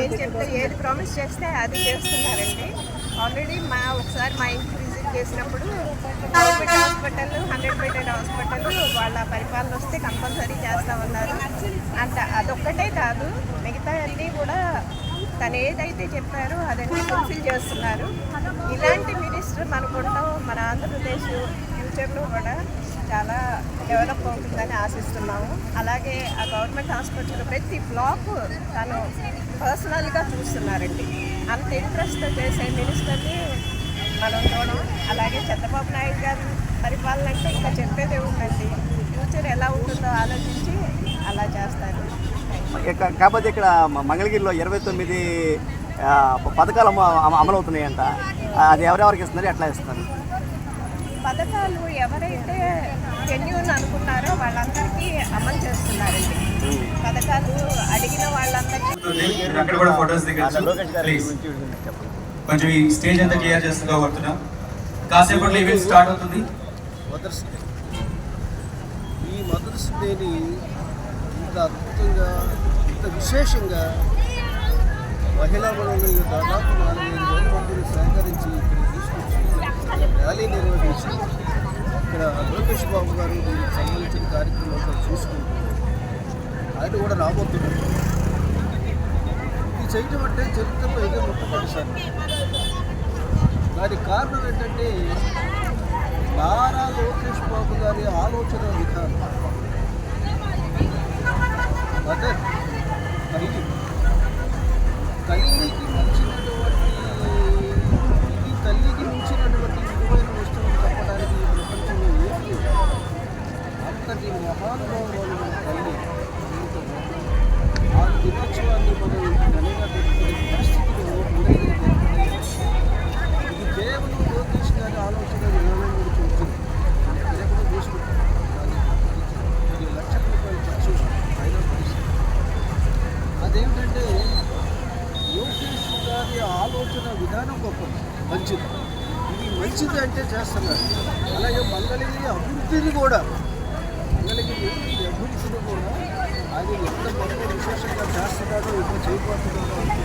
ఏం చెప్తే ఏది ప్రామిస్ చేస్తే అది చేస్తున్నారండి. ఆల్రెడీ మా ఒకసారి మా ఇంటికి విజిట్ చేసినప్పుడు government hospital hundred bedded hospital వాళ్ళ పరిపాలన వస్తే కంపల్సరీ చేస్తామన్నారు అంట అదొక్కటే కాదు మిగతా అన్నీ కూడా తను ఏదైతే చెప్పారో అదన్నీ ఫుల్ఫిల్ చేస్తున్నారు. ఇలాంటి మినిస్టర్ మనకుంటాం మన ఆంధ్రప్రదేశ్ ఫ్యూచర్లో కూడా చాలా డెవలప్ అవుతుందని ఆశిస్తున్నాము. అలాగే ఆ గవర్నమెంట్ హాస్పిటల్ ప్రతి బ్లాక్ తను పర్సనల్గా చూస్తున్నారండి. అంత ఇంట్రెస్ట్ చేసే మినిస్టర్ని మనం చూడం. అలాగే చంద్రబాబు నాయుడు గారు పరిపాలన అంటే ఇంకా చెప్పేదే ఉందండి. ఫ్యూచర్ ఎలా ఉంటుందో ఆలోచించి అలా చేస్తారు. కాకపోతే ఇక్కడ మంగళగిరిలో ఇరవై తొమ్మిది పథకాలు అమలవుతున్నాయంట. అది ఎవరెవరికి ఇస్తున్నారు? ఎట్లా ఇస్తున్నారు పథకాలు ఎవరైతే జెన్యున్ అనుకున్నారో వాళ్ళందరికీ అమలు చేస్తున్నారండి. పథకాలు అడిగిన వాళ్ళందరికీ మీరు అక్కడ కూడా ఫొటోస్ దిగచ్చు. ప్లీజ్ కొంచెం ఈ స్టేజ్ అంతా క్లియర్ చేస్తుందో కోరుతున్నాం కాసేపట్లో ఈవెంట్ స్టార్ట్ అవుతుంది. మదర్స్ డే ఈ మదర్స్ డేని ఇంత అద్భుతంగా ఇంత విశేషంగా మహిళా మనులు దాదాపు నాలుగైదు వేల మందిని సేకరించి ఇక్కడ లోకేష్ బాబు గారు దీనికి సంబంధించిన కార్యక్రమంతో చూసుకుంటూ ఆయన కూడా రాబోతున్నారు. ఇది చేయటం అంటే చరిత్రలో ఇదే మొట్టమొదటిసారి. దానికి కారణం ఏంటంటే నారా లోకేష్ బాబు గారి ఆలోచన విధానం. మహానుభావులు తల్లి ఆ దినోత్సవాన్ని మనం ఘనంగా ఇది కేవలం లోకేష్ గారి ఆలోచన విధానం గురించి వచ్చింది తీసుకుంటాం లక్షల రూపాయలు ఖర్చు పరిస్థితి అదేమిటంటే లోకేష్ గారి ఆలోచన విధానం గొప్పది. మంచిది. ఇది మంచిది అంటే చేస్తున్నారు. అలాగే మంగళగిరి అభివృద్ధిని కూడా కలిగింది అభివృద్ధిని కూడా. అది ఎంత గొప్ప విశేషంగా చేస్తున్నాడో ఇప్పుడు చేయబోతున్నాడో అంటే